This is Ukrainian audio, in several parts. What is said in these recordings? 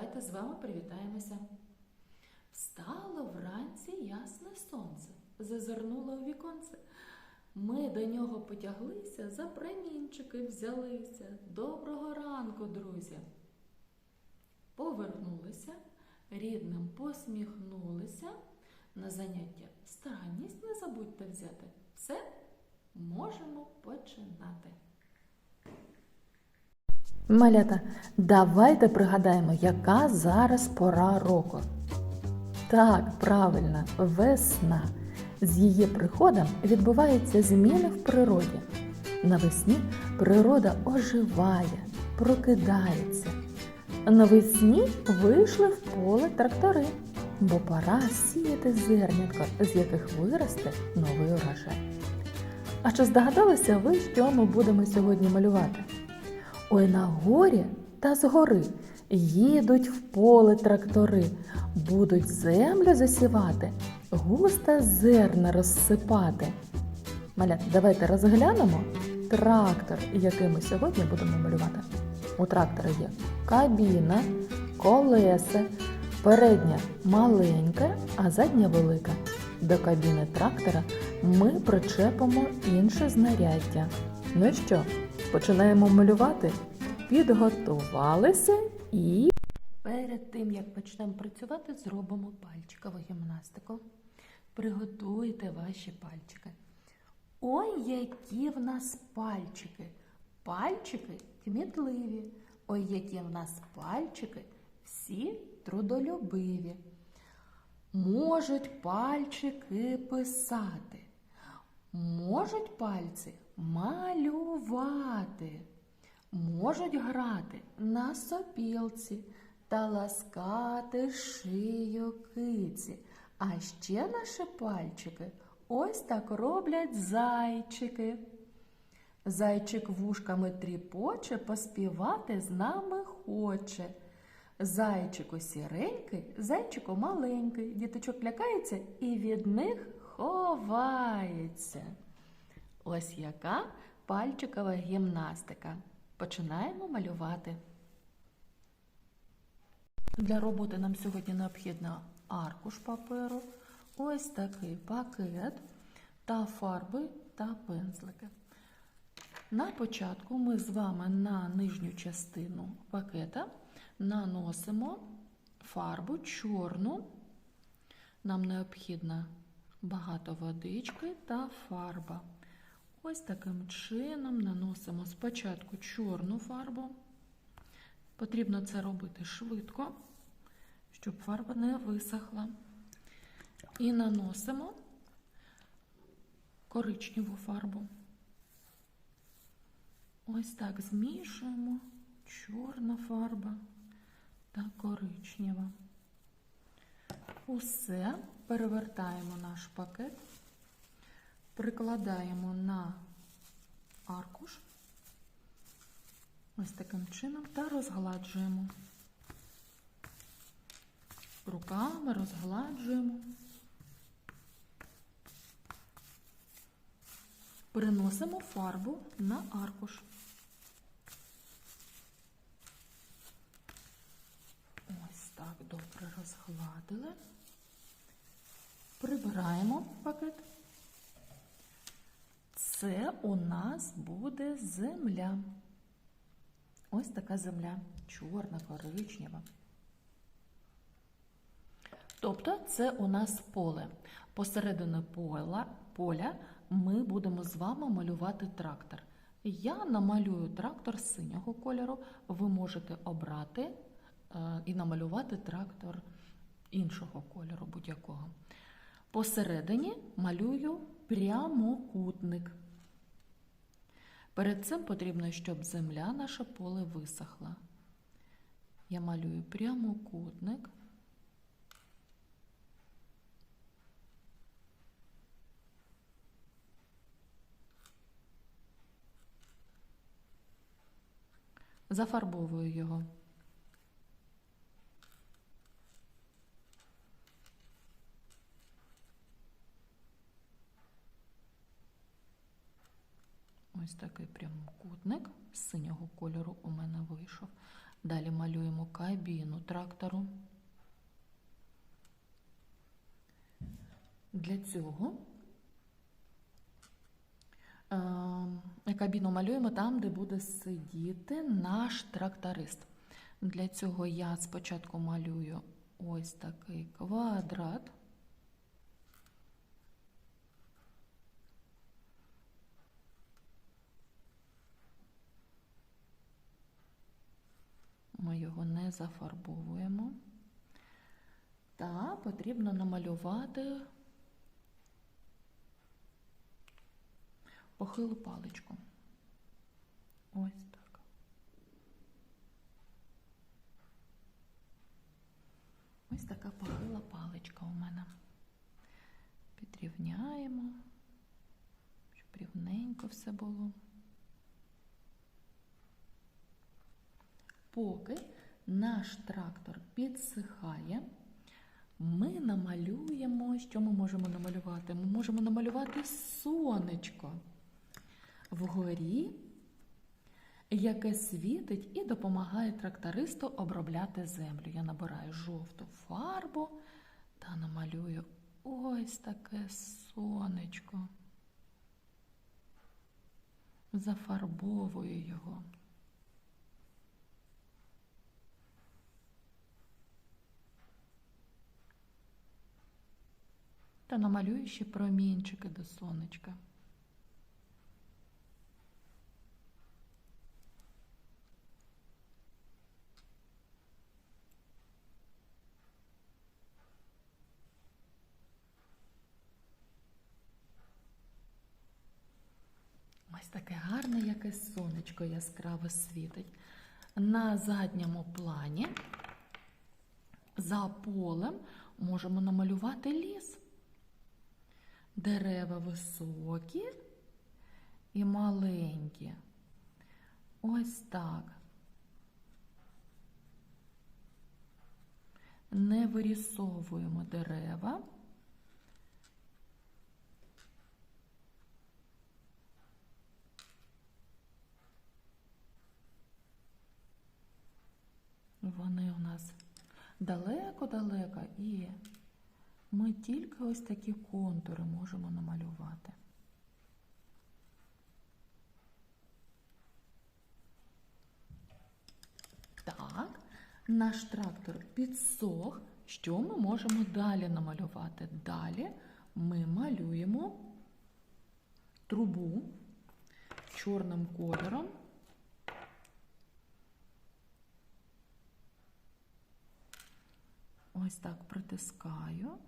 давайте з вами привітаємося. Встало вранці ясне сонце, зазирнуло у віконце. Ми до нього потяглися, за промінчики взялися. Доброго ранку, друзі. Повернулися, рідним посміхнулися. На заняття старанність не забудьте взяти. Все, можемо починати. Малята, давайте пригадаємо, яка зараз пора року. Так, правильно, весна. З її приходом відбуваються зміни в природі. Навесні природа оживає, прокидається. Навесні вийшли в поле трактори, бо пора сіяти зернятко, з яких виросте новий урожай. А чи здогадалися ви, що ми будемо сьогодні малювати? Ой на горі та згори їдуть в поле трактори, будуть землю засівати, густо зерна розсипати. Малят, давайте розглянемо трактор, який ми сьогодні будемо малювати. У трактора є кабіна, колеса, передня маленька, а задня велика. До кабіни трактора ми причепимо інше знаряддя. Ну що, починаємо малювати? Підготувалися і. Перед тим, як почнемо працювати, зробимо пальчикову гімнастику. Приготуйте ваші пальчики. Ой, які в нас пальчики! Пальчики кмітливі. Ой, які в нас пальчики, всі трудолюбиві. Можуть пальчики писати, можуть пальці малювати, можуть грати на сопілці та ласкати шию киці. А ще наші пальчики ось так роблять зайчики. Зайчик вушками тріпоче, поспівати з нами хоче. Зайчику сіренький, зайчику маленький, діточок лякається і від них ховається. Ось яка пальчикова гімнастика. Починаємо малювати. Для роботи нам сьогодні необхідно аркуш паперу, ось такий пакет та фарби та пензлики. На початку ми з вами на нижню частину пакета наносимо фарбу чорну. Нам необхідно багато водички та фарба. Ось таким чином наносимо спочатку чорну фарбу. Потрібно це робити швидко, щоб фарба не висохла. І наносимо коричневу фарбу. Ось так змішуємо чорна фарба та коричнева. Усе перевертаємо наш пакет, прикладаємо на аркуш ось таким чином та розгладжуємо. Руками розгладжуємо. Переносимо фарбу на аркуш. Ось так добре розгладили. Прибираємо пакет. Це у нас буде земля. Ось така земля, чорна, коричнева. Тобто це у нас поле. Посередині поля, поля ми будемо з вами малювати трактор. Я намалюю трактор синього кольору. Ви можете обрати е, і намалювати трактор іншого кольору, будь-якого. Посередині малюю прямокутник. Перед цим потрібно, щоб земля, наше поле висохла. Я малюю прямокутник. Зафарбовую його. Ось такий прямокутник з синього кольору у мене вийшов. Далі малюємо кабіну трактору. Для цього е, кабіну малюємо там, де буде сидіти наш тракторист. Для цього я спочатку малюю ось такий квадрат. Його не зафарбовуємо. Та потрібно намалювати похилу паличку. Ось так. Ось така похила паличка у мене. Підрівняємо, щоб рівненько все було. Поки наш трактор підсихає, ми намалюємо, що ми можемо намалювати? Ми можемо намалювати сонечко вгорі, яке світить і допомагає трактористу обробляти землю. Я набираю жовту фарбу та намалюю ось таке сонечко. Зафарбовую його. Та намалюю ще промінчики до сонечка. Ось таке гарне, яке сонечко яскраво світить. На задньому плані за полем можемо намалювати ліс. Дерева високі і маленькі. Ось так. Не вирісовуємо дерева. Вони у нас далеко-далеко і ми тільки ось такі контури можемо намалювати. Так, наш трактор підсох. Що ми можемо далі намалювати? Далі ми малюємо трубу чорним кольором. Ось так притискаю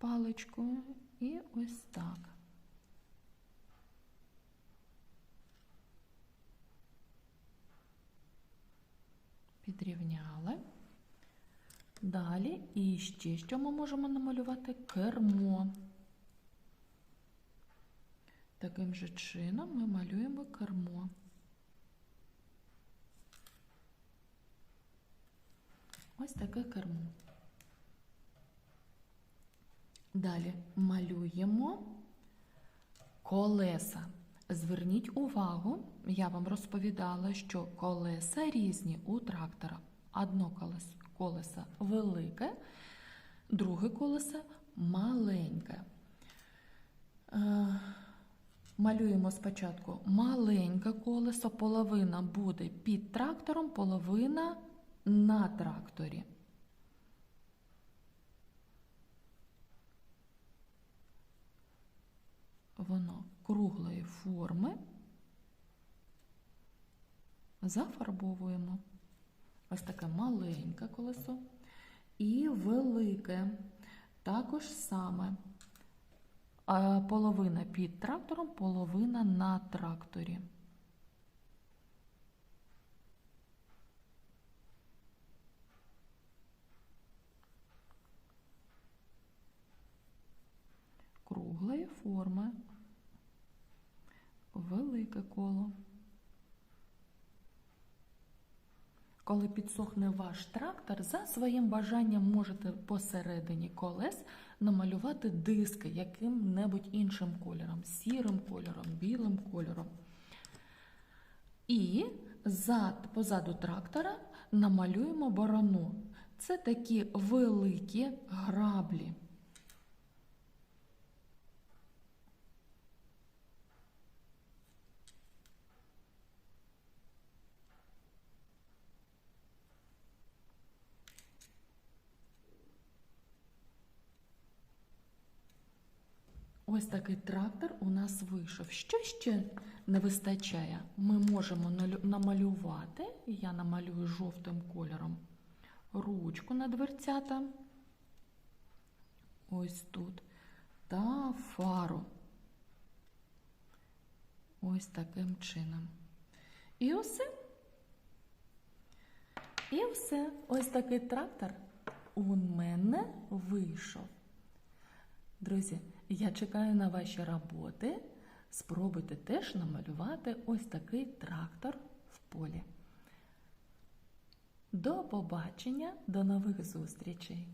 паличкою і ось так. Підрівняли. Далі і ще що ми можемо намалювати кермо. Таким же чином ми малюємо кермо. Ось таке кермо. Далі малюємо колеса. Зверніть увагу, я вам розповідала, що колеса різні у трактора. Одно колесо, велике, друге колесо маленьке. Е, Малюємо спочатку маленьке колесо, половина буде під трактором, половина на тракторі. Воно круглої форми. Зафарбовуємо. Ось таке маленьке колесо і велике. Також саме половина під трактором, половина на тракторі. круглої форми, велике коло. Коли підсохне ваш трактор, за своїм бажанням можете посередині колес намалювати диски яким-небудь іншим кольором, сірим кольором, білим кольором. І зад, позаду трактора намалюємо борону. Це такі великі граблі. Ось такий трактор у нас вийшов. Що ще не вистачає? Ми можемо намалювати, я намалюю жовтим кольором, ручку на дверцята. Ось тут. Та фару. Ось таким чином. І все. І все. Ось такий трактор у мене вийшов. Друзі, я чекаю на ваші роботи. Спробуйте теж намалювати ось такий трактор в полі. До побачення, до нових зустрічей!